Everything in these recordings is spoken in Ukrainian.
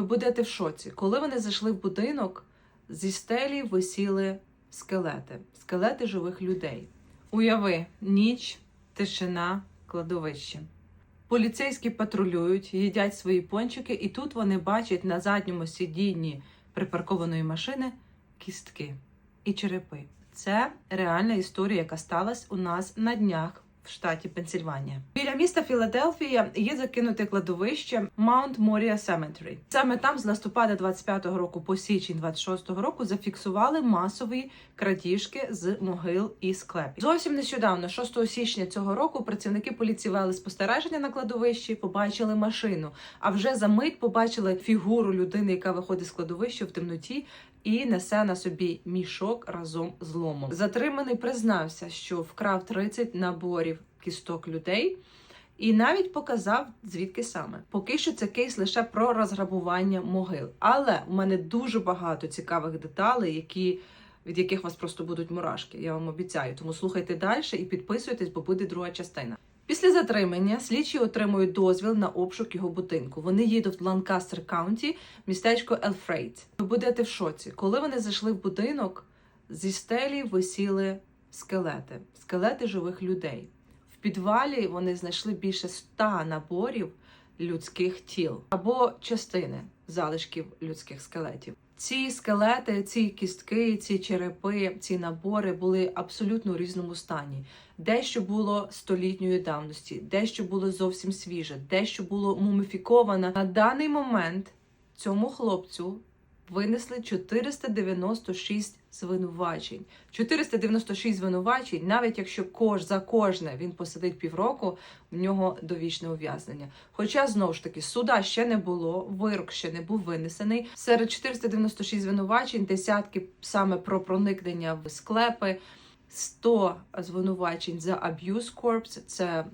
Ви будете в шоці. Коли вони зайшли в будинок, зі стелі висіли скелети, скелети живих людей. Уяви, ніч, тишина, кладовище. Поліцейські патрулюють, їдять свої пончики, і тут вони бачать на задньому сидінні припаркованої машини кістки і черепи. Це реальна історія, яка сталася у нас на днях в штаті Пенсільванія. Біля міста Філадельфія є закинуте кладовище Mount Moria Cemetery. Саме там з листопада 25-го року по січень 26-го року зафіксували масові крадіжки з могил і склепів. Зовсім нещодавно, 6 січня цього року, працівники поліції вели спостереження на кладовищі, побачили машину. А вже за мить побачили фігуру людини, яка виходить з кладовища в темноті. І несе на собі мішок разом з ломом. Затриманий признався, що вкрав 30 наборів кісток людей, і навіть показав звідки саме. Поки що це кейс лише про розграбування могил. Але у мене дуже багато цікавих деталей, які. Від яких вас просто будуть мурашки, я вам обіцяю. Тому слухайте далі і підписуйтесь, бо буде друга частина. Після затримання слідчі отримують дозвіл на обшук його будинку. Вони їдуть в Ланкастер Каунті, містечко Елфрейд. Ви будете в шоці. Коли вони зайшли в будинок, зі стелі висіли скелети, скелети живих людей. В підвалі вони знайшли більше ста наборів людських тіл або частини залишків людських скелетів. Ці скелети, ці кістки, ці черепи, ці набори були абсолютно у різному стані. Дещо було столітньої давності, дещо було зовсім свіже, дещо було муміфіковано. На даний момент цьому хлопцю винесли 496 звинувачень. 496 звинувачень, навіть якщо кож за кожне він посадить півроку, в нього довічне ув'язнення. Хоча знову ж таки суда ще не було, вирок ще не був винесений. Серед 496 звинувачень десятки саме про проникнення в склепи. 100 звинувачень за abuse corpse, це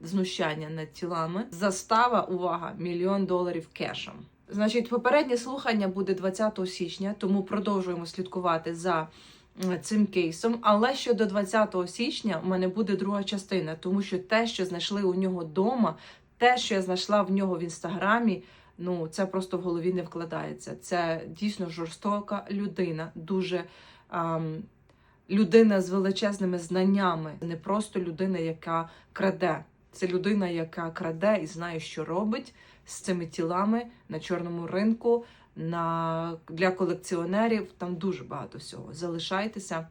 знущання над тілами. Застава, увага, мільйон доларів кешем. Значить, попереднє слухання буде 20 січня, тому продовжуємо слідкувати за цим кейсом. Але ще до 20 січня у мене буде друга частина, тому що те, що знайшли у нього вдома, те, що я знайшла в нього в інстаграмі. Ну, це просто в голові не вкладається. Це дійсно жорстока людина, дуже ам, людина з величезними знаннями, не просто людина, яка краде. Це людина, яка краде і знає, що робить з цими тілами на чорному ринку, на для колекціонерів. Там дуже багато всього. Залишайтеся.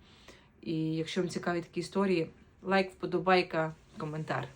І якщо вам цікаві такі історії, лайк, вподобайка, коментар.